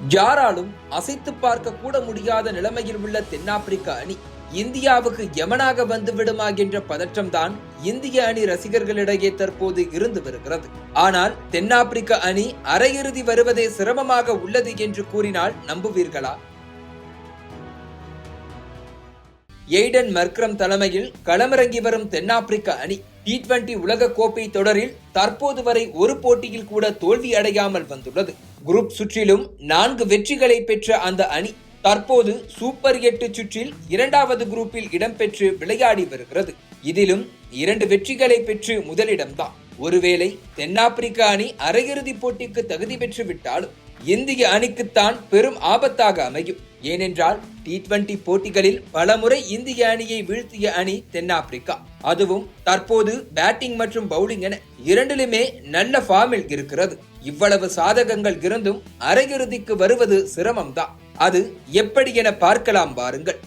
யாராலும் அசைத்து பார்க்க கூட முடியாத நிலைமையில் உள்ள தென்னாப்பிரிக்க அணி இந்தியாவுக்கு யமனாக வந்துவிடுமா என்ற பதற்றம்தான் இந்திய அணி ரசிகர்களிடையே தற்போது இருந்து வருகிறது. ஆனால் தென்னாப்பிரிக்க அணி அரையிறுதி வருவதே சிரமமாக உள்ளது என்று கூறினால் நம்புவீர்களா? எய்டன் மர்க்ரம் தலைமையில் களமிறங்கி வரும் தென்னாப்பிரிக்க அணி டி டுவெண்டி உலக கோப்பை தொடரில் தற்போது வரை ஒரு போட்டியில் கூட தோல்வி அடையாமல் வந்துள்ளது. குரூப் சுற்றிலும் நான்கு வெற்றிகளை பெற்ற அந்த அணி தற்போது சூப்பர் எட்டு சுற்றில் இரண்டாவது குரூப்பில் இடம்பெற்று விளையாடி வருகிறது. இதிலும் இரண்டு வெற்றிகளை பெற்று முதலிடம்தான். ஒருவேளை தென்னாப்பிரிக்க அணி அரையிறுதிப் போட்டிக்கு தகுதி பெற்று விட்டாலும் இந்திய அணிக்குத்தான் பெரும் ஆபத்தாக அமையும். ஏனென்றால் டி டுவெண்டி போட்டிகளில் பலமுறை இந்திய அணியை வீழ்த்திய அணி தென்னாப்பிரிக்கா. அதுவும் தற்போது பேட்டிங் மற்றும் பவுலிங் என இரண்டிலுமே நல்ல ஃபார்மில் இருக்கிறது. இவ்வளவு சாதகங்கள் இருந்தும் அரையிறுதிக்கு வருவது சிரமம்தான். அது எப்படி என பார்க்கலாம் பாருங்கள்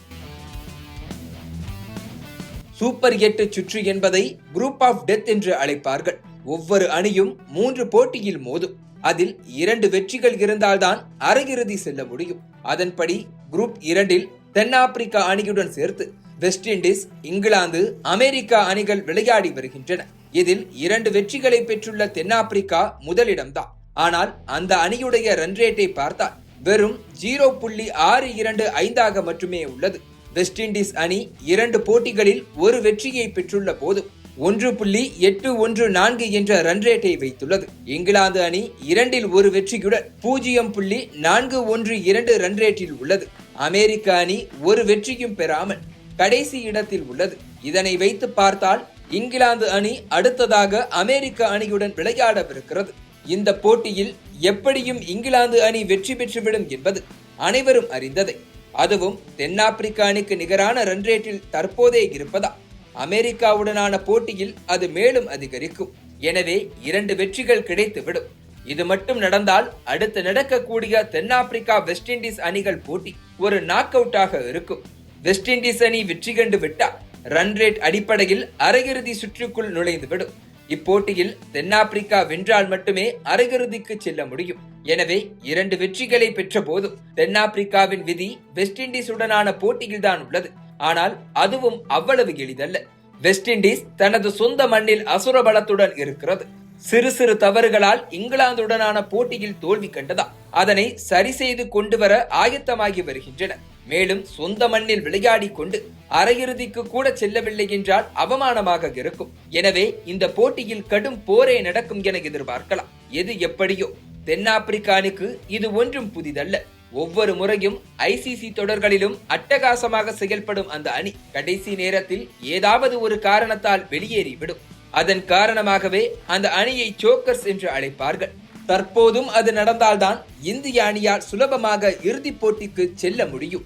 சூப்பர் எட்டு சுற்று என்பதை குரூப் ஆஃப் டெத் என்று அழைப்பார்கள். ஒவ்வொரு அணியும் மூன்று போட்டியில் மோதும். அதில் இரண்டு வெற்றிகள் இருந்தால்தான் அரையிறுதி செல்ல முடியும். அதன்படி குரூப் இரண்டில் தென்னாப்பிரிக்கா அணியுடன் சேர்த்து வெஸ்ட் இண்டீஸ் இங்கிலாந்து அமெரிக்கா அணிகள் விளையாடி வருகின்றன. இதில் இரண்டு வெற்றிகளை பெற்றுள்ள தென்னாப்பிரிக்கா முதலிடம்தான். ஆனால் அந்த அணியுடைய ரன் ரேட்டை பார்த்தால் வெறும் ஜீரோ புள்ளி ஆறு இரண்டு ஐந்தாக மட்டுமே உள்ளது. வெஸ்ட் இண்டீஸ் அணி இரண்டு போட்டிகளில் ஒரு வெற்றியை பெற்றுள்ள போது ஒன்று புள்ளி எட்டு ஒன்று நான்கு என்ற ரன் ரேட்டை வைத்துள்ளது. இங்கிலாந்து அணி இரண்டில் ஒரு வெற்றியுடன் பூஜ்ஜியம் புள்ளி நான்கு ஒன்று இரண்டு ரன் ரேட்டில் உள்ளது. அமெரிக்க அணி ஒரு வெற்றியும் பெறாமல் கடைசி இடத்தில் உள்ளது. இதனை வைத்து பார்த்தால் இங்கிலாந்து அணி அடுத்ததாக அமெரிக்க அணியுடன் விளையாடவிருக்கிறது. இந்த போட்டியில் எப்படியும் இங்கிலாந்து அணி வெற்றி பெற்றுவிடும் என்பது அனைவரும் அறிந்ததே. அதுவும் தென்னாப்பிரிக்க அணிக்கு நிகரான ரன் ரேட்டில் தற்போதே இருப்பதா? அமெரிக்காவுடனான போட்டியில் அது மேலும் அதிகரிக்கும். எனவே இரண்டு வெற்றிகள் கிடைத்துவிடும். இது மட்டும் நடந்தால் அடுத்து நடக்கக்கூடிய தென்னாப்பிரிக்கா வெஸ்ட் இண்டீஸ் அணிகள் போட்டி ஒரு நாக் அவுட்டாக இருக்கும். வெஸ்ட் இண்டீஸ் அணி வெற்றி கண்டு விட்டால் ரன் ரேட் அடிப்படையில் அரையிறுதி சுற்றுக்குள் நுழைந்துவிடும். இப்போட்டியில் தென்னாப்பிரிக்கா வென்றால் மட்டுமே அரையிறுதிக்கு செல்ல முடியும். எனவே இரண்டு வெற்றிகளை பெற்ற போதும் தென்னாப்பிரிக்காவின் விதி வெஸ்ட் இண்டீஸுடனான போட்டியில்தான் உள்ளது. ஆனால் அதுவும் அவ்வளவு எளிதல்ல. வெஸ்ட் இண்டீஸ் தனது சொந்த மண்ணில் அசுர பலத்துடன் இருக்கிறது. சிறு சிறு தவறுகளால் இங்கிலாந்துடனான போட்டியில் தோல்வி கண்டதா அதனை சரி செய்து கொண்டு வர ஆயத்தமாகி வருகின்றன. மேலும் சொந்த மண்ணில் விளையாடி கொண்டு அரையிறுதிக்கு கூட செல்லவில்லை என்றால் அவமானமாக இருக்கும். எனவே இந்த போட்டியில் கடும் போரே நடக்கும் என எதிர்பார்க்கலாம். எது எப்படியோ தென்னாப்பிரிக்க அணிக்கு இது ஒன்றும் புதிதல்ல. ஒவ்வொரு முறையும் ஐசிசி தொடர்களிலும் அட்டகாசமாக செயல்படும் அந்த அணி கடைசி நேரத்தில் ஏதாவது ஒரு காரணத்தால் வெளியேறிவிடும். அதன் காரணமாகவே அந்த அணியை சோக்கர்ஸ் என்று அழைப்பார்கள். தற்போதும் அது நடந்தால்தான் இந்திய அணியால் சுலபமாக இறுதிப் போட்டிக்கு செல்ல முடியும்.